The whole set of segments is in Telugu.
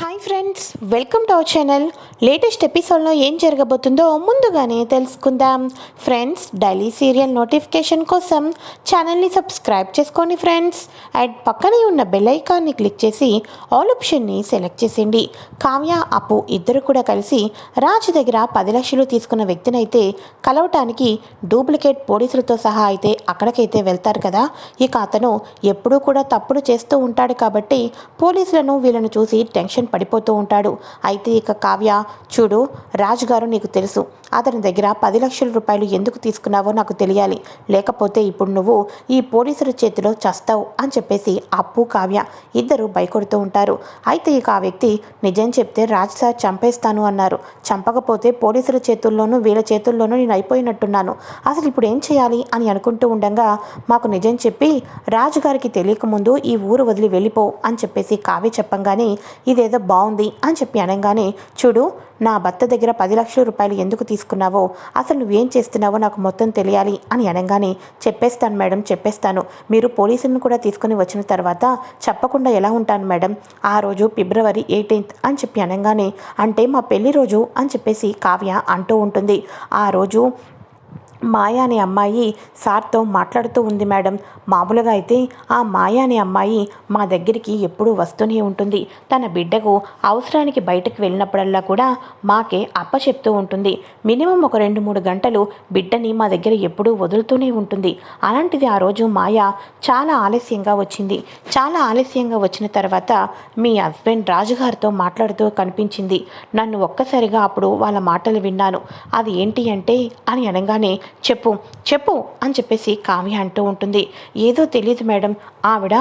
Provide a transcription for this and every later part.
Hi friends welcome to our channel. Latest ఎపిసోడ్లో ఏం జరగబోతుందో ముందుగానే తెలుసుకుందాం. ఫ్రెండ్స్ డైలీ సీరియల్ నోటిఫికేషన్ కోసం ఛానల్ని సబ్స్క్రైబ్ చేసుకోండి ఫ్రెండ్స్. అండ్ పక్కనే ఉన్న బెల్ ఐకాన్ని క్లిక్ చేసి ఆల్ ఆప్షన్ని సెలెక్ట్ చేసేయండి. కావ్య అప్పు ఇద్దరు కూడా కలిసి రాజ్ దగ్గర పది లక్షలు తీసుకున్న వ్యక్తినైతే కలవటానికి డూప్లికేట్ పోలీసులతో సహా అయితే అక్కడికైతే వెళ్తారు కదా. ఇక అతను ఎప్పుడూ కూడా తప్పులు చేస్తూ ఉంటాడు కాబట్టి పోలీసులను వీళ్ళను చూసి టెన్షన్ పడిపోతూ ఉంటాడు. అయితే ఇక కావ్య చూడు రాజు గారు నీకు తెలుసు. అతని దగ్గర పది లక్షల రూపాయలు ఎందుకు తీసుకున్నావో నాకు తెలియాలి. లేకపోతే ఇప్పుడు నువ్వు ఈ పోలీసుల చేతిలో చస్తావు అని చెప్పేసి అప్పు కావ్య ఇద్దరు భయకొడుతూ ఉంటారు. అయితే ఇక ఆ వ్యక్తి నిజం చెప్తే రాజ్ సార్ చంపేస్తాను అన్నారు. చంపకపోతే పోలీసుల చేతుల్లోనూ వీళ్ళ చేతుల్లోనూ నేను అయిపోయినట్టున్నాను. అసలు ఇప్పుడు ఏం చేయాలి? అని అనుకుంటూ ఉండగా మాకు నిజం చెప్పి రాజుగారికి తెలియకముందు ఈ ఊరు వదిలి వెళ్ళిపో అని చెప్పేసి కావ్య చెప్పంగానే ఇదేదో బాగుంది అని చెప్పి అనగానే చూడు నా భర్త దగ్గర పది లక్షల రూపాయలు ఎందుకు తీసుకున్నావో అసలు నువ్వేం చేస్తున్నావో నాకు మొత్తం తెలియాలి అని అనగానే చెప్పేస్తాను మేడం చెప్పేస్తాను. మీరు పోలీసులను కూడా తీసుకుని వచ్చిన తర్వాత చెప్పకుండా ఎలా ఉంటాను మేడం? ఆ రోజు ఫిబ్రవరి ఎయిటీన్త్ అని చెప్పి అనగానే అంటే మా పెళ్ళి రోజు అని చెప్పేసి కావ్య అంటూ ఉంటుంది. ఆ రోజు మాయా అనే అమ్మాయి సార్తో మాట్లాడుతూ ఉంది మేడం. మామూలుగా అయితే ఆ మాయా అనే అమ్మాయి మా దగ్గరికి ఎప్పుడూ వస్తూనే ఉంటుంది. తన బిడ్డకు అవసరానికి బయటకు వెళ్ళినప్పుడల్లా కూడా మాకే అప్ప చెప్తూ ఉంటుంది. మినిమం ఒక రెండు మూడు గంటలు బిడ్డని మా దగ్గర ఎప్పుడూ వదులుతూనే ఉంటుంది. అలాంటిది ఆ రోజు మాయ చాలా ఆలస్యంగా వచ్చింది. చాలా ఆలస్యంగా వచ్చిన తర్వాత మీ హస్బెండ్ రాజుగారితో మాట్లాడుతూ కనిపించింది. నన్ను ఒక్కసారిగా అప్పుడు వాళ్ళ మాటలు విన్నాను. అది ఏంటి అంటే అని అనగానే చెప్పు చెప్పు అని చెప్పేసి కావ్య అంటూ ఉంటుంది. ఏదో తెలియదు మేడం. ఆవిడ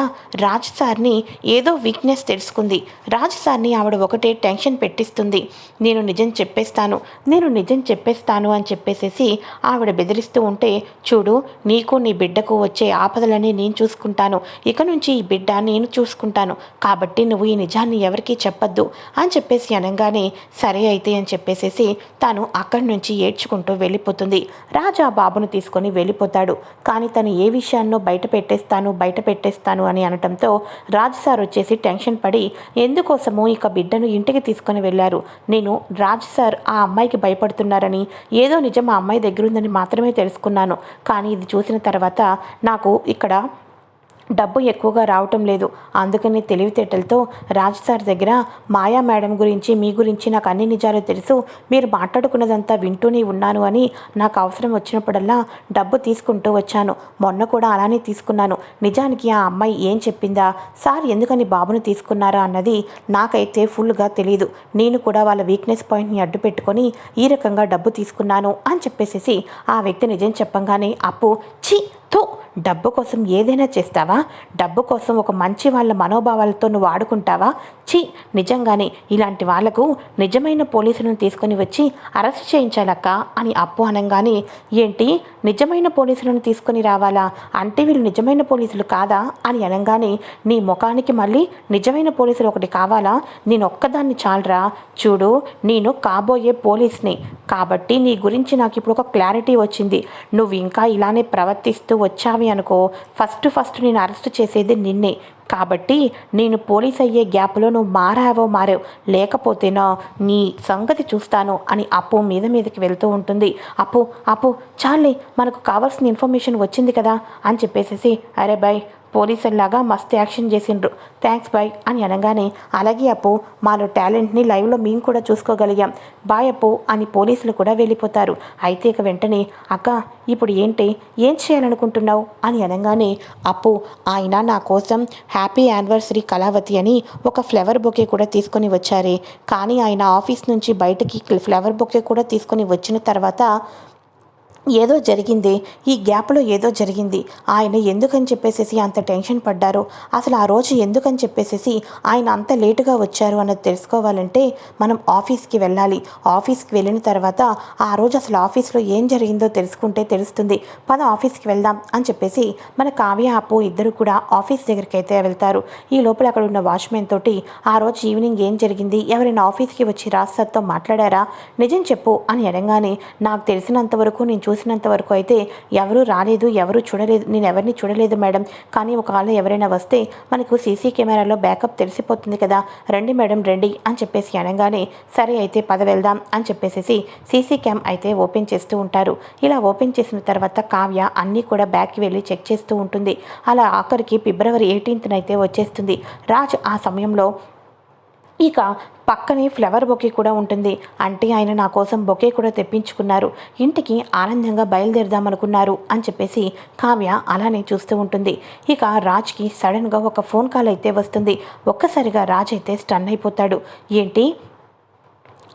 రాజ్ సార్ని ఏదో వీక్నెస్ తెలుసుకుంది. రాజ్ సార్ని ఆవిడ ఒకటే టెన్షన్ పెట్టిస్తుంది. నేను నిజం చెప్పేస్తాను నేను నిజం చెప్పేస్తాను అని చెప్పేసేసి ఆవిడ బెదిరిస్తూ ఉంటే చూడు నీకు నీ బిడ్డకు వచ్చే ఆపదలని నేను చూసుకుంటాను. ఇక నుంచి ఈ బిడ్డ నేను చూసుకుంటాను. కాబట్టి నువ్వు ఈ నిజాన్ని ఎవరికీ చెప్పొద్దు అని చెప్పేసి అనగానే సరే అయితే అని చెప్పేసేసి తాను అక్కడి నుంచి ఏడ్చుకుంటూ వెళ్ళిపోతుంది. రాజు ఆ బాబును తీసుకొని వెళ్ళిపోతాడు. కానీ తను ఏ విషయాన్నో బయట పెట్టేస్తాను బయట పెట్టేస్తాను అని అనటంతో రాజు సార్ వచ్చేసి టెన్షన్ పడి ఎందుకోసమో ఇక బిడ్డను ఇంటికి తీసుకొని వెళ్ళారు? నేను రాజు సార్ ఆ అమ్మాయికి భయపడుతున్నారని ఏదో నిజం ఆ అమ్మాయి దగ్గర ఉందని మాత్రమే తెలుసుకున్నాను. కానీ ఇది చూసిన తర్వాత నాకు ఇక్కడ డబ్బు ఎక్కువగా రావటం లేదు. అందుకని తెలివితేటలతో రాజ్ సార్ దగ్గర మాయా మేడం గురించి మీ గురించి నాకు అన్ని నిజాలు తెలుసు. మీరు మాట్లాడుకున్నదంతా వింటూనే ఉన్నాను అని నాకు అవసరం వచ్చినప్పుడల్లా డబ్బు తీసుకుంటూ వచ్చాను. మొన్న కూడా అలానే తీసుకున్నాను. నిజానికి ఆ అమ్మాయి ఏం చెప్పిందా? సార్ ఎందుకని బాబును తీసుకున్నారా అన్నది నాకైతే ఫుల్గా తెలియదు నేను కూడా వాళ్ళ వీక్నెస్ పాయింట్ని అడ్డు పెట్టుకొని ఈ రకంగా డబ్బు తీసుకున్నాను అని చెప్పేసేసి ఆ వ్యక్తి నిజం చెప్పంగానే అప్పు ఛీ! తో డబ్బు కోసం ఏదైనా చేస్తావా? డబ్బు కోసం ఒక మంచి వాళ్ళ మనోభావాలతో నువ్వు ఆడుకుంటావా? చి నిజంగానే ఇలాంటి వాళ్ళకు నిజమైన పోలీసులను తీసుకొని వచ్చి అరెస్ట్ చేయించాలక్క అని అప్పు అనగానే ఏంటి? నిజమైన పోలీసులను తీసుకొని రావాలా? అంటే వీళ్ళు నిజమైన పోలీసులు కాదా? అని అనగానే నీ ముఖానికి మళ్ళీ నిజమైన పోలీసులు ఒకటి కావాలా? నేను ఒక్కదాన్ని చాలరా? చూడు నేను కాబోయే పోలీస్ని. కాబట్టి నీ గురించి నాకు ఇప్పుడు ఒక క్లారిటీ వచ్చింది. నువ్వు ఇంకా ఇలానే ప్రవర్తిస్తూ వచ్చావి అనుకో ఫస్ట్ ఫస్ట్ నేను అరెస్ట్ చేసేది నిన్నే. కాబట్టి నేను పోలీస్ అయ్యే గ్యాప్లో నువ్వు మారావో మారావు. లేకపోతేనా నీ సంగతి చూస్తాను అని అప్పు మీద మీదకి వెళ్తూ ఉంటుంది. అప్పు అప్పు చాలే మనకు కావాల్సిన ఇన్ఫర్మేషన్ వచ్చింది కదా అని చెప్పేసేసి అరే బాయ్ పోలీసుల్లాగా మస్తు యాక్షన్ చేసిండ్రు. థ్యాంక్స్ బాయ్ అని అనగానే అలాగే అప్పు మాలో టాలెంట్ని లైవ్లో మేము కూడా చూసుకోగలిగాం. బాయ్ అప్పు అని పోలీసులు కూడా వెళ్ళిపోతారు. అయితే ఇక వెంటనే అక్క ఇప్పుడు ఏంటి? ఏం చేయాలనుకుంటున్నావు? అని అనగానే అప్పు ఆయన నా కోసం హ్యాపీ యానివర్సరీ కళావతి అని ఒక ఫ్లవర్ బొకే కూడా తీసుకొని వచ్చారే. కానీ ఆయన ఆఫీస్ నుంచి బయటకి ఫ్లవర్ బొకే కూడా తీసుకొని వచ్చిన తర్వాత ఏదో జరిగింది. ఈ గ్యాప్లో ఏదో జరిగింది. ఆయన ఎందుకని చెప్పేసేసి అంత టెన్షన్ పడ్డారు? అసలు ఆ రోజు ఎందుకని చెప్పేసేసి ఆయన అంత లేటుగా వచ్చారు అన్నది తెలుసుకోవాలంటే మనం ఆఫీస్కి వెళ్ళాలి. ఆఫీస్కి వెళ్ళిన తర్వాత ఆ రోజు అసలు ఆఫీస్లో ఏం జరిగిందో తెలుసుకుంటే తెలుస్తుంది. పద ఆఫీస్కి వెళ్దాం అని చెప్పేసి మన కావ్య అప్పు ఇద్దరు కూడా ఆఫీస్ దగ్గరికి అయితే వెళ్తారు. ఈ లోపల అక్కడ ఉన్న వాచ్మెన్ తోటి ఆ రోజు ఈవినింగ్ ఏం జరిగింది? ఎవరైనా ఆఫీస్కి వచ్చి రాజ్ సార్తో మాట్లాడారా? నిజం చెప్పు అని అనగానే నాకు తెలిసినంత వరకు నేను చూసి తెలిసినంత వరకు అయితే ఎవరూ రాలేదు ఎవరూ చూడలేదు నేను ఎవరిని చూడలేదు మేడం. కానీ ఒకవేళ ఎవరైనా వస్తే మనకు సీసీ కెమెరాలో బ్యాకప్ తెలిసిపోతుంది కదా. రండి మేడం రండి అని చెప్పేసి అనగానే సరే అయితే పద వెళ్దాం అని చెప్పేసి సీసీ క్యామ్ అయితే ఓపెన్ చేస్తూ ఉంటారు. ఇలా ఓపెన్ చేసిన తర్వాత కావ్య అన్నీ కూడా బ్యాక్కి వెళ్ళి చెక్ చేస్తూ ఉంటుంది. అలా ఆఖరికి ఫిబ్రవరి ఎయిటీన్త్నైతే అయితే వచ్చేస్తుంది. రాజ్ ఆ సమయంలో ఇక పక్కనే ఫ్లవర్ బొకే కూడా ఉంటుంది. అంటే ఆయన నా కోసం బొకే కూడా తెప్పించుకున్నారు. ఇంటికి ఆనందంగా బయలుదేరదామనుకున్నారు అని చెప్పేసి కావ్య అలానే చూస్తూ ఉంటుంది. ఇక రాజ్కి సడన్గా ఒక ఫోన్ కాల్ అయితే వస్తుంది. ఒక్కసారిగా రాజ్ అయితే స్టన్ అయిపోతాడు. ఏంటి?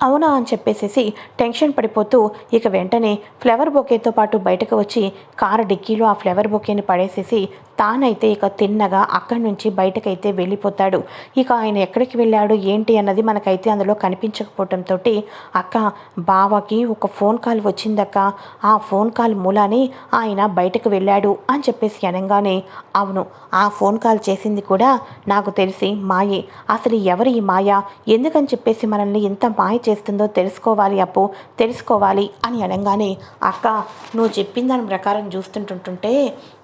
అవునా అని చెప్పేసేసి టెన్షన్ పడిపోతూ ఇక వెంటనే ఫ్లవర్ బొకేతో పాటు బయటకు వచ్చి కారు డిక్కీలో ఆ ఫ్లవర్ బొకేని పడేసేసి తానైతే ఇక తిన్నగా అక్కడి నుంచి బయటకైతే వెళ్ళిపోతాడు. ఇక ఆయన ఎక్కడికి వెళ్ళాడు ఏంటి అన్నది మనకైతే అందులో కనిపించకపోవటంతో అక్క బావకి ఒక ఫోన్ కాల్ వచ్చిందక్క. ఆ ఫోన్ కాల్ మూలానే ఆయన బయటకు వెళ్ళాడు అని చెప్పేసి అనగానే అవును ఆ ఫోన్ కాల్ చేసింది కూడా నాకు తెలిసి మాయే. అసలు ఎవరు ఈ మాయ? ఎందుకని చెప్పేసి మనల్ని ఇంత మాయ చేస్తుందో తెలుసుకోవాలి అప్పు తెలుసుకోవాలి అని అనగానే అక్క నువ్వు చెప్పిన దాని ప్రకారం చూస్తుంటుంటుంటే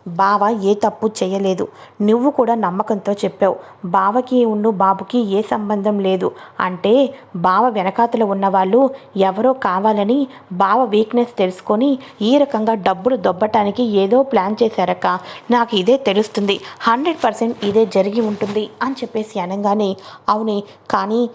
బావ ఏ తప్పు చేయలేదు. నువ్వు కూడా నమ్మకంతో చెప్పావు. బావకి ఉండు బాబుకి ఏ సంబంధం లేదు. అంటే బావ వెనకాతలు ఉన్నవాళ్ళు ఎవరో కావాలని బావ వీక్నెస్ తెలుసుకొని ఈ రకంగా డబ్బులు దొబ్బటానికి ఏదో ప్లాన్ చేశారక్క. నాకు ఇదే తెలుస్తుంది. హండ్రెడ్ పర్సెంట్ ఇదే జరిగి ఉంటుంది అని చెప్పేసి అనగానే అవునే కానీ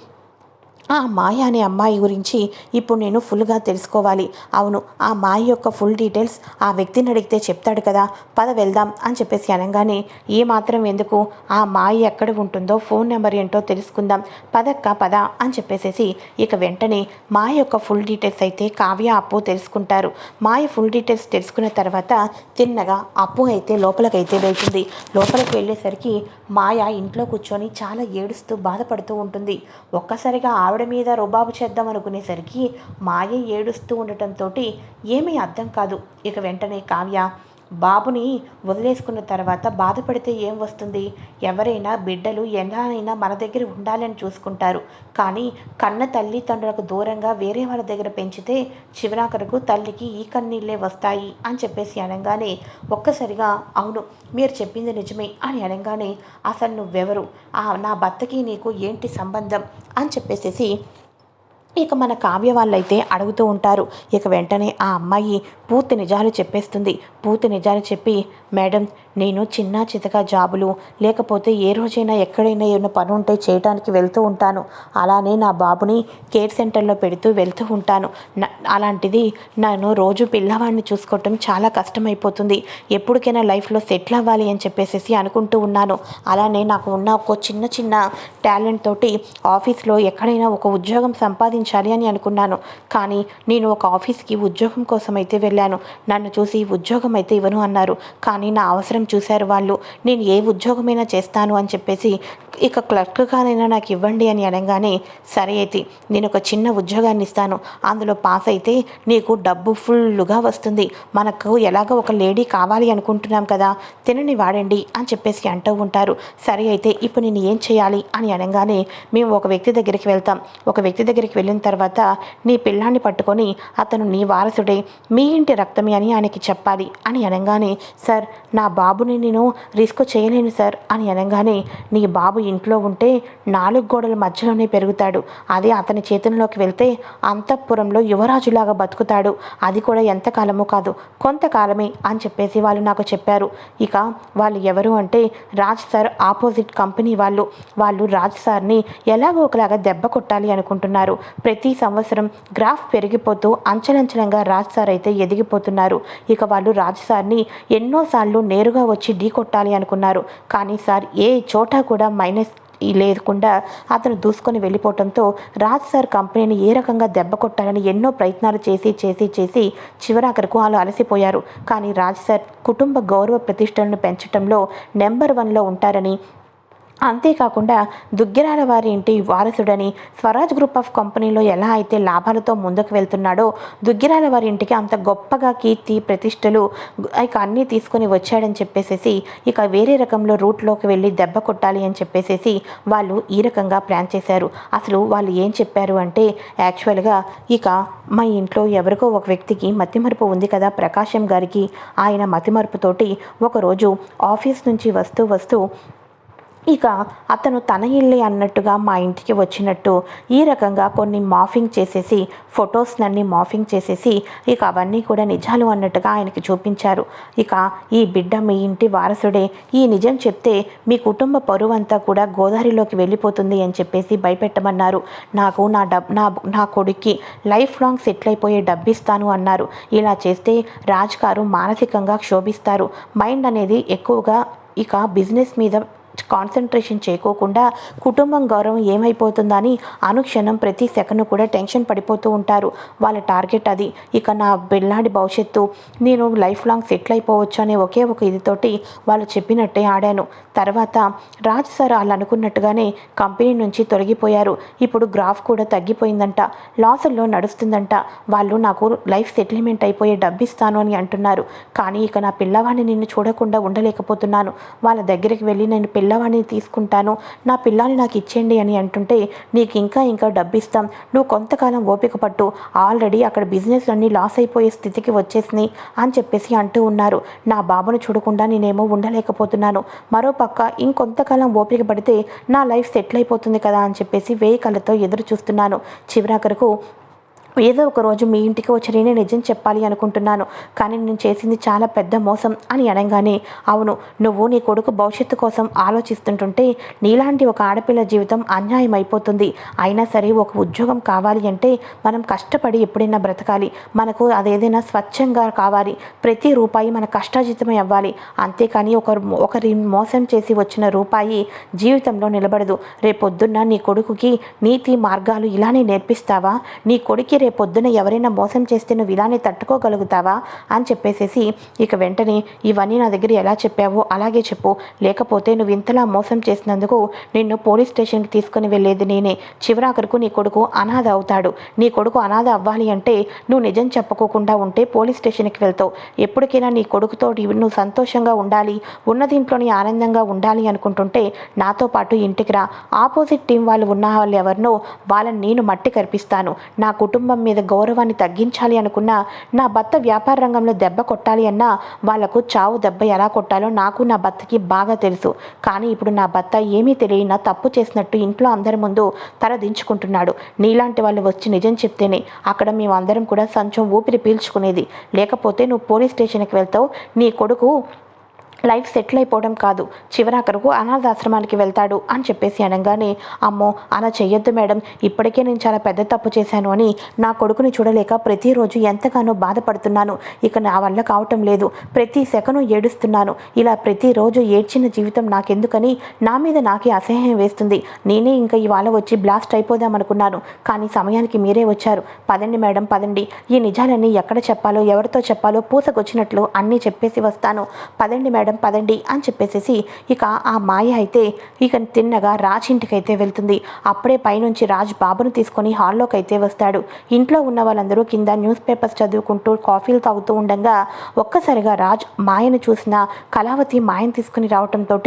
ఆ మాయ అనే అమ్మాయి గురించి ఇప్పుడు నేను ఫుల్గా తెలుసుకోవాలి. అవును ఆ మాయ యొక్క ఫుల్ డీటెయిల్స్ ఆ వ్యక్తిని అడిగితే చెప్తాడు కదా పద వెళ్దాం అని చెప్పేసి అనగానే ఏ మాత్రం ఎందుకు? ఆ మాయ ఎక్కడ ఉంటుందో ఫోన్ నెంబర్ ఏంటో తెలుసుకుందాం. పదక్క పద అని చెప్పేసేసి ఇక వెంటనే మాయ యొక్క ఫుల్ డీటెయిల్స్ అయితే కావ్య అప్పు తెలుసుకుంటారు. మాయ ఫుల్ డీటెయిల్స్ తెలుసుకున్న తర్వాత తిన్నగా అప్పు అయితే లోపలికైతే వెళ్తుంది. లోపలికి వెళ్ళేసరికి మాయ ఇంట్లో కూర్చొని చాలా ఏడుస్తూ బాధపడుతూ ఉంటుంది. ఒక్కసారిగా ఆవిడ ఆవిడ మీద రుబాబు చేద్దాం అనుకునేసరికి మాయ ఏడుస్తూ ఉండటంతో ఏమీ అర్థం కాదు. ఇక వెంటనే కావ్య బాబుని వదిలేసుకున్న తర్వాత బాధపడితే ఏం వస్తుంది? ఎవరైనా బిడ్డలు ఎలా అయినా మన దగ్గర ఉండాలని చూసుకుంటారు. కానీ కన్న తల్లిదండ్రులకు దూరంగా వేరే వాళ్ళ దగ్గర పెంచితే చివరాకరకు తల్లికి ఈ కన్నీళ్ళే వస్తాయి అని చెప్పేసి అనగానే ఒక్కసారిగా అవును మీరు చెప్పింది నిజమే అని అనగానే అసలు నువ్వెవరు? నా భర్తకి నీకు ఏంటి సంబంధం? అని చెప్పేసేసి ఇక మన కావ్య వాళ్ళైతే అడుగుతూ ఉంటారు. ఇక వెంటనే ఆ అమ్మాయి పూర్తి నిజాలు చెప్పేస్తుంది. పూర్తి నిజాలు చెప్పి మేడం నేను చిన్న చితక జాబులు లేకపోతే ఏ రోజైనా ఎక్కడైనా ఏమైనా పని ఉంటే చేయడానికి వెళ్తూ ఉంటాను. అలానే నా బాబుని కేర్ సెంటర్లో పెడుతూ వెళ్తూ ఉంటాను. అలాంటిది నేను రోజు పిల్లవాడిని చూసుకోవటం చాలా కష్టమైపోతుంది. ఎప్పటికైనా లైఫ్లో సెటిల్ అవ్వాలి అని చెప్పేసి అనుకుంటూ ఉన్నాను. అలానే నాకు ఉన్న ఒక చిన్న చిన్న టాలెంట్ తోటి ఆఫీస్లో ఎక్కడైనా ఒక ఉద్యోగం సంపాదించాలి అని అనుకున్నాను. కానీ నేను ఒక ఆఫీస్కి ఉద్యోగం కోసం అయితే వెళ్ళాను. నన్ను చూసి ఉద్యోగం అయితే ఇవ్వను అన్నారు. కానీ నా అవసరం చూశారు వాళ్ళు. నేను ఏ ఉద్యోగమైనా చేస్తాను అని చెప్పేసి ఇక క్లర్క్గానైనా నాకు ఇవ్వండి అని అనగానే సరే అయితే నేను ఒక చిన్న ఉద్యోగాన్ని ఇస్తాను. అందులో పాస్ అయితే నీకు డబ్బు ఫుల్గా వస్తుంది. మనకు ఎలాగో ఒక లేడీ కావాలి అనుకుంటున్నాం కదా తినని వాడండి అని చెప్పేసి అంటూ ఉంటారు. సరే అయితే ఇప్పుడు నేను ఏం చేయాలి అని అనగానే మేము ఒక వ్యక్తి దగ్గరికి వెళ్తాం. ఒక వ్యక్తి దగ్గరికి వెళ్ళిన తర్వాత నీ పిల్లాన్ని పట్టుకొని అతను నీ వారసుడే మీ ఇంటి రక్తమే అని ఆయనకి చెప్పాలి అని అనగానే సార్ నా బాబుని నేను రిస్క్ చేయలేను సార్ అని అనగానే నీ బాబు ఇంట్లో ఉంటే నాలుగు గోడల మధ్యలోనే పెరుగుతాడు. అదే అతని చేతుల్లోకి వెళ్తే అంతఃపురంలో యువరాజులాగా బతుకుతాడు. అది కూడా ఎంతకాలమో కాదు కొంతకాలమే అని చెప్పేసి వాళ్ళు నాకు చెప్పారు. ఇక వాళ్ళు ఎవరు అంటే రాజ్ సార్ ఆపోజిట్ కంపెనీ వాళ్ళు. వాళ్ళు రాజ్ సార్ని ఎలాగో ఒకలాగా దెబ్బ కొట్టాలి అనుకుంటున్నారు. ప్రతి సంవత్సరం గ్రాఫ్ పెరిగిపోతూ అంచలంచలంగా రాజ్ సార్ అయితే ఎదిగిపోతున్నారు. ఇక వాళ్ళు రాజ్ సార్ని ఎన్నోసార్లు నేరుగా వచ్చి ఢీ కొట్టాలి అనుకున్నారు. కానీ సార్ ఏ చోట కూడా మైనస్ లేకుండా అతను దూసుకొని వెళ్ళిపోవడంతో రాజ్ సార్ కంపెనీని ఏ రకంగా దెబ్బ కొట్టాలని ఎన్నో ప్రయత్నాలు చేసి చేసి చేసి చివరాఖరకు వాళ్ళు అలసిపోయారు. కానీ రాజ్ సార్ కుటుంబ గౌరవ ప్రతిష్టలను పెంచడంలో నెంబర్ వన్లో ఉంటారని అంతేకాకుండా దుగ్గిరాల వారి ఇంటి వారసుడని స్వరాజ్ గ్రూప్ ఆఫ్ కంపెనీలో ఎలా అయితే లాభాలతో ముందుకు వెళ్తున్నాడో దుగ్గిరాల వారి ఇంటికి అంత గొప్పగా కీర్తి ప్రతిష్టలు ఇక అన్నీ తీసుకొని వచ్చాడని చెప్పేసేసి ఇక వేరే రకంలో రూట్లోకి వెళ్ళి దెబ్బ కొట్టాలి అని చెప్పేసేసి వాళ్ళు ఈ రకంగా ప్లాన్ చేశారు. అసలు వాళ్ళు ఏం చెప్పారు అంటే యాక్చువల్గా ఇక మా ఇంట్లో ఎవరికో ఒక వ్యక్తికి మతిమరుపు ఉంది కదా ప్రకాశం గారికి. ఆయన మతిమరుపుతోటి ఒకరోజు ఆఫీస్ నుంచి వస్తూ వస్తూ ఇక అతను తన ఇల్లే అన్నట్టుగా మా ఇంటికి వచ్చినట్టు ఈ రకంగా కొన్ని మాఫింగ్ చేసేసి ఫొటోస్ నన్ని మాఫింగ్ చేసేసి ఇక అవన్నీ కూడా నిజాలు అన్నట్టుగా ఆయనకి చూపించారు. ఇక ఈ బిడ్డ మీ ఇంటి వారసుడే. ఈ నిజం చెప్తే మీ కుటుంబ పరువు అంతా కూడా గోదావరిలోకి వెళ్ళిపోతుంది అని చెప్పేసి భయపెట్టమన్నారు. నాకు నా డబ్ నా నా కొడుక్కి లైఫ్ లాంగ్ సెటిల్ అయిపోయే డబ్బిస్తాను అన్నారు. ఇలా చేస్తే రాజ్ గారు మానసికంగా క్షోభిస్తారు. మైండ్ అనేది ఎక్కువగా ఇక బిజినెస్ మీద కాన్సన్ట్రేషన్ చేయకోకుండా కుటుంబం గౌరవం ఏమైపోతుందని అనుక్షణం ప్రతి సెకండ్ కూడా టెన్షన్ పడిపోతూ ఉంటారు. వాళ్ళ టార్గెట్ అది. ఇక నా పిల్లాడి భవిష్యత్తు. నేను లైఫ్ లాంగ్ సెటిల్ అయిపోవచ్చు అనే ఒకే ఒక ఇదితోటి వాళ్ళు చెప్పినట్టే ఆడాను. తర్వాత రాజ్ సార్ వాళ్ళు అనుకున్నట్టుగానే కంపెనీ నుంచి తొలగిపోయారు. ఇప్పుడు గ్రాఫ్ కూడా తగ్గిపోయిందంట. లాసుల్లో నడుస్తుందంట. వాళ్ళు నాకు లైఫ్ సెటిల్మెంట్ అయిపోయే డబ్బిస్తాను అని అంటున్నారు. కానీ ఇక నా పిల్లవాడిని నిన్ను చూడకుండా ఉండలేకపోతున్నాను. వాళ్ళ దగ్గరికి వెళ్ళి నేను పిల్లవాడిని తీసుకుంటాను. నా పిల్లాన్ని నాకు ఇచ్చేయండి అని అంటుంటే నీకు ఇంకా ఇంకా డబ్బు ఇస్తాం నువ్వు కొంతకాలం ఓపిక పట్టు. ఆల్రెడీ అక్కడ బిజినెస్లన్నీ లాస్ అయిపోయే స్థితికి వచ్చేసినాయి అని చెప్పేసి అంటూ ఉన్నారు. నా బాబును చూడకుండా నేనేమో ఉండలేకపోతున్నాను. మరో పక్క ఇంకొంతకాలం ఓపిక పడితే నా లైఫ్ సెటిల్ అయిపోతుంది కదా అని చెప్పేసి వేయి కళ్ళతో ఎదురు చూస్తున్నాను. చివరాఖరకు ఏదో ఒక రోజు మీ ఇంటికి వచ్చి నేనే నిజం చెప్పాలి అనుకుంటున్నాను. కానీ నేను చేసింది చాలా పెద్ద మోసం అని అనగానే అవును నువ్వు నీ కొడుకు భవిష్యత్తు కోసం ఆలోచిస్తుంటుంటే నీలాంటి ఒక ఆడపిల్ల జీవితం అన్యాయం అయిపోతుంది. అయినా సరే ఒక ఉద్యోగం కావాలి అంటే మనం కష్టపడి ఎప్పుడైనా బ్రతకాలి. మనకు అదేదైనా స్వచ్ఛంగా కావాలి. ప్రతి రూపాయి మన కష్టాజితమే అవ్వాలి. అంతేకాని ఒకరు ఒకరి మోసం చేసి వచ్చిన రూపాయి జీవితంలో నిలబడదు. రేపొద్దున్న నీ కొడుకుకి నీతి మార్గాలు ఇలానే నేర్పిస్తావా? నీ కొడుకు రేపొద్దున ఎవరైనా మోసం చేస్తే నువ్వు ఇలానే తట్టుకోగలుగుతావా అని చెప్పేసేసి ఇక వెంటనే ఇవన్నీ నా దగ్గర ఎలా చెప్పావో అలాగే చెప్పు. లేకపోతే నువ్వు ఇంతలా మోసం చేసినందుకు నిన్ను పోలీస్ స్టేషన్కి తీసుకుని వెళ్ళేది నేనే. చివరాఖరుకు నీ కొడుకు అనాథ అవుతాడు. నీ కొడుకు అనాథ అవ్వాలి అంటే నువ్వు నిజం చెప్పుకోకుండా ఉంటే పోలీస్ స్టేషన్కి వెళ్తావు. ఎప్పటికైనా నీ కొడుకుతో నువ్వు సంతోషంగా ఉండాలి ఉన్న దీంట్లోని ఆనందంగా ఉండాలి అనుకుంటుంటే నాతో పాటు ఇంటికి రా. ఆపోజిట్ టీం వాళ్ళు ఉన్న వాళ్ళు ఎవరినో వాళ్ళని నేను మట్టి కనిపిస్తాను నా కుటుంబం కుటుంబం మీద గౌరవాన్ని తగ్గించాలి అనుకున్నా నా భర్త వ్యాపార రంగంలో దెబ్బ కొట్టాలి అన్నా వాళ్ళకు చావు దెబ్బ ఎలా కొట్టాలో నాకు నా భర్తకి బాగా తెలుసు. కానీ ఇప్పుడు నా భర్త ఏమీ తెలియనా తప్పు చేసినట్టు ఇంట్లో అందరి ముందు తల దించుకుంటున్నాడు. నీలాంటి వాళ్ళు వచ్చి నిజం చెప్తేనే అక్కడ మేమందరం కూడా సంచం ఊపిరి పీల్చుకునేది. లేకపోతే నువ్వు పోలీస్ స్టేషన్కి వెళ్తావు నీ కొడుకు లైఫ్ సెటిల్ అయిపోవడం కాదు చివరాఖరుకు అనాథాశ్రమానికి వెళ్తాడు అని చెప్పేసి అనగానే అమ్మో అలా చెయ్యొద్దు మేడం. ఇప్పటికే నేను చాలా పెద్ద తప్పు చేశాను అని నా కొడుకుని చూడలేక ప్రతిరోజు ఎంతగానో బాధపడుతున్నాను. ఇక నా వల్ల కావటం లేదు. ప్రతి సెకను ఏడుస్తున్నాను. ఇలా ప్రతిరోజు ఏడ్చిన జీవితం నాకెందుకని నా మీద నాకే అసహ్యం వేస్తుంది. నేనే ఇంకా ఇవాళ వచ్చి బ్లాస్ట్ అయిపోదాం అనుకున్నాను కానీ సమయానికి మీరే వచ్చారు. పదండి మేడం పదండి. ఈ నిజాలన్నీ ఎక్కడ చెప్పాలో ఎవరితో చెప్పాలో పూసకొచ్చినట్లు అన్నీ చెప్పేసి వస్తాను. పదండి మేడం మేడం పదండి అని చెప్పేసేసి ఇక ఆ మాయ అయితే ఇక తిన్నగా రాజ్ ఇంటికైతే వెళ్తుంది. అప్పుడే పైనుంచి రాజ్ బాబును తీసుకొని హాల్లోకి అయితే వస్తాడు. ఇంట్లో ఉన్న వాళ్ళందరూ కింద న్యూస్ పేపర్స్ చదువుకుంటూ కాఫీలు తాగుతూ ఉండగా ఒక్కసారిగా రాజ్ మాయను చూసిన కళావతి మాయను తీసుకుని రావటంతో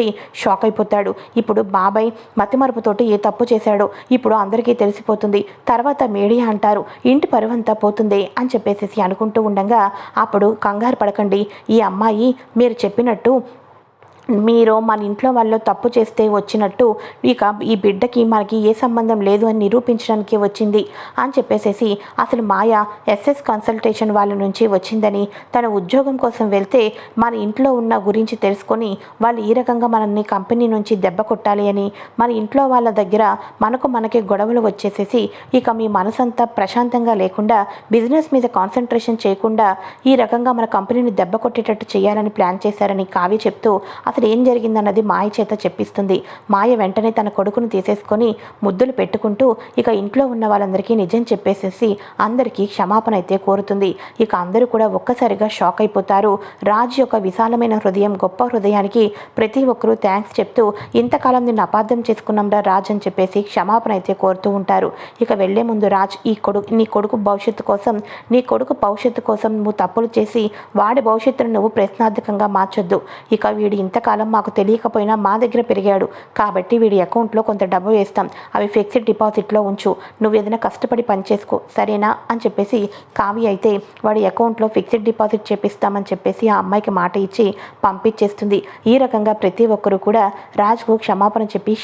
షాక్ అయిపోతాడు. ఇప్పుడు బాబాయ్ మతిమరుపుతోటి ఏ తప్పు చేశాడో ఇప్పుడు అందరికీ తెలిసిపోతుంది. తర్వాత మీడియా అంటారు ఇంటి పరువంతా పోతుంది అని చెప్పేసి అనుకుంటూ ఉండగా అప్పుడు కంగారు పడకండి. ఈ అమ్మాయి మీరు చెప్పినట్టు மட்டும் మీరు మన ఇంట్లో వాళ్ళు తప్పు చేస్తే వచ్చినట్టు ఇక ఈ బిడ్డకి మనకి ఏ సంబంధం లేదు అని నిరూపించడానికి వచ్చింది అని చెప్పేసేసి అసలు మాయ ఎస్ఎస్ కన్సల్టేషన్ వాళ్ళ నుంచి వచ్చిందని తన ఉద్యోగం కోసం వెళ్తే మన ఇంట్లో ఉన్న గురించి తెలుసుకొని వాళ్ళు ఈ రకంగా మనల్ని కంపెనీ నుంచి దెబ్బ కొట్టాలి అని మన ఇంట్లో వాళ్ళ దగ్గర మనకు మనకి గొడవలు వచ్చేసేసి ఇక మీ మనసంతా ప్రశాంతంగా లేకుండా బిజినెస్ మీద కాన్సన్ట్రేషన్ చేయకుండా ఈ రకంగా మన కంపెనీని దెబ్బ కొట్టేటట్టు చేయాలని ప్లాన్ చేశారని కావ్య చెప్తూ అసలు రాత్రి ఏం జరిగిందన్నది మాయ చేత చెప్పిస్తుంది. మాయ వెంటనే తన కొడుకును తీసేసుకొని ముద్దులు పెట్టుకుంటూ ఇక ఇంట్లో ఉన్న వాళ్ళందరికీ నిజం చెప్పేసేసి అందరికీ క్షమాపణ అయితే కోరుతుంది. ఇక అందరూ కూడా ఒక్కసారిగా షాక్ అయిపోతారు. రాజు యొక్క విశాలమైన హృదయం గొప్ప హృదయానికి ప్రతి ఒక్కరూ థ్యాంక్స్ చెప్తూ ఇంతకాలం నిన్ను అపార్థం చేసుకున్నాంరా రాజ్ అని చెప్పేసి క్షమాపణ అయితే కోరుతూ ఉంటారు. ఇక వెళ్ళే ముందు రాజ్ ఈ కొడుకు నీ కొడుకు భవిష్యత్తు కోసం నీ కొడుకు భవిష్యత్తు కోసం నువ్వు తప్పులు చేసి వాడి భవిష్యత్తును నువ్వు ప్రశ్నార్థకంగా మార్చొద్దు. ఇక వీడు ఇంతకాలం మాకు తెలియకపోయినా మా దగ్గర పెరిగాడు. కాబట్టి వీడి అకౌంట్లో కొంత డబ్బు వేస్తాం. అవి ఫిక్స్డ్ డిపాజిట్లో ఉంచు. నువ్వు ఏదైనా కష్టపడి పని చేసుకో. సరేనా? అని చెప్పేసి కావి అయితే వాడి అకౌంట్లో ఫిక్స్డ్ డిపాజిట్ చేపిస్తామని చెప్పేసి ఆ అమ్మాయికి మాట ఇచ్చి పంపించేస్తుంది. ఈ రకంగా ప్రతి ఒక్కరూ కూడా రాజుకు క్షమాపణ చెప్పి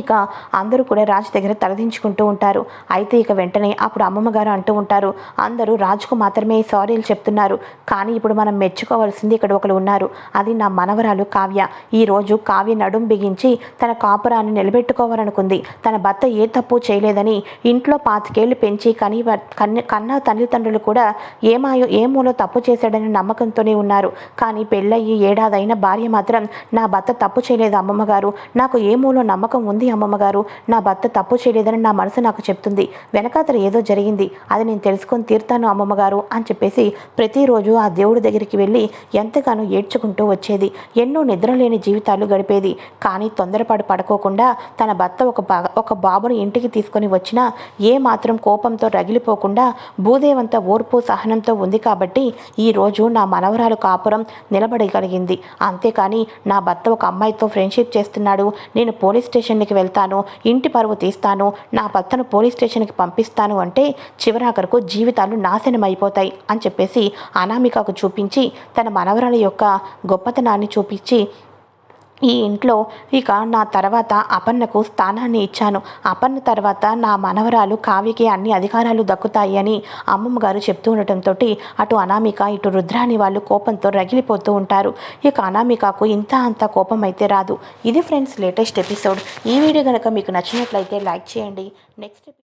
ఇక అందరూ కూడా రాజు దగ్గర తలదించుకుంటూ ఉంటారు. అయితే ఇక వెంటనే అప్పుడు అమ్మమ్మ గారు అంటూ ఉంటారు అందరూ రాజుకు మాత్రమే సారీలు చెప్తున్నారు కానీ ఇప్పుడు మనం మెచ్చుకోవాల్సింది ఇక్కడ ఒకరు ఉన్నారు. అది నా మనవరాలు కావ్య. ఈరోజు కావ్య నడుం బిగించి తన కాపురాన్ని నిలబెట్టుకోవాలనుకుంది. తన భర్త ఏ తప్పు చేయలేదని ఇంట్లో పాతికేళ్ళు పెంచి కని కన్న తల్లిదండ్రులు కూడా ఏమాయో ఏమోలో తప్పు చేశాడని నమ్మకంతోనే ఉన్నారు. కానీ పెళ్ళయ్యి ఏడాదైన భార్య మాత్రం నా భర్త తప్పు చేయలేదు అమ్మమ్మ గారు నాకు ఏమూలో నమ్మకం ఉంది ఉంది అమ్మమ్మ గారు. నా భర్త తప్పు చేయలేదని నా మనసు నాకు చెప్తుంది. వెనకాతల ఏదో జరిగింది. అది నేను తెలుసుకొని తీరుతాను అమ్మమ్మ గారు అని చెప్పేసి ప్రతిరోజు ఆ దేవుడి దగ్గరికి వెళ్ళి ఎంతగానో ఏడ్చుకుంటూ వచ్చేది. ఎన్నో నిద్రలేని జీవితాలు గడిపేది. కానీ తొందరపాటు పడుకోకుండా తన భర్త ఒక బా ఒక బాబుని ఇంటికి తీసుకొని వచ్చినా ఏ మాత్రం కోపంతో రగిలిపోకుండా భూదేవంత ఓర్పు సహనంతో ఉంది కాబట్టి ఈరోజు నా మనవరాలు కాపురం నిలబడగలిగింది. అంతేకాని నా భర్త ఒక అమ్మాయితో ఫ్రెండ్షిప్ చేస్తున్నాడు. నేను పోలీస్ స్టేషన్కి స్టేషన్కి వెళ్తాను ఇంటి పరువు తీస్తాను నా భర్తను పోలీస్ స్టేషన్కి పంపిస్తాను అంటే చివరాఖరకు జీవితాలు నాశనం అయిపోతాయి అని చెప్పేసి అనామికకు చూపించి తన మనవరాల యొక్క గొప్పతనాన్ని చూపించి ఈ ఇంట్లో ఇక నా తర్వాత అపన్నకు స్థానాన్ని ఇచ్చాను. అపన్న తర్వాత నా మనవరాలు కావ్యకి అన్ని అధికారాలు దక్కుతాయి అని అమ్మమ్మ గారు చెప్తూ ఉండటంతో అటు అనామిక ఇటు రుద్రాని వాళ్ళు కోపంతో రగిలిపోతూ ఉంటారు. ఇక అనామికకు ఇంత అంత కోపం అయితే రాదు. ఇది ఫ్రెండ్స్ లేటెస్ట్ ఎపిసోడ్. ఈ వీడియో కనుక మీకు నచ్చినట్లయితే లైక్ చేయండి. నెక్స్ట్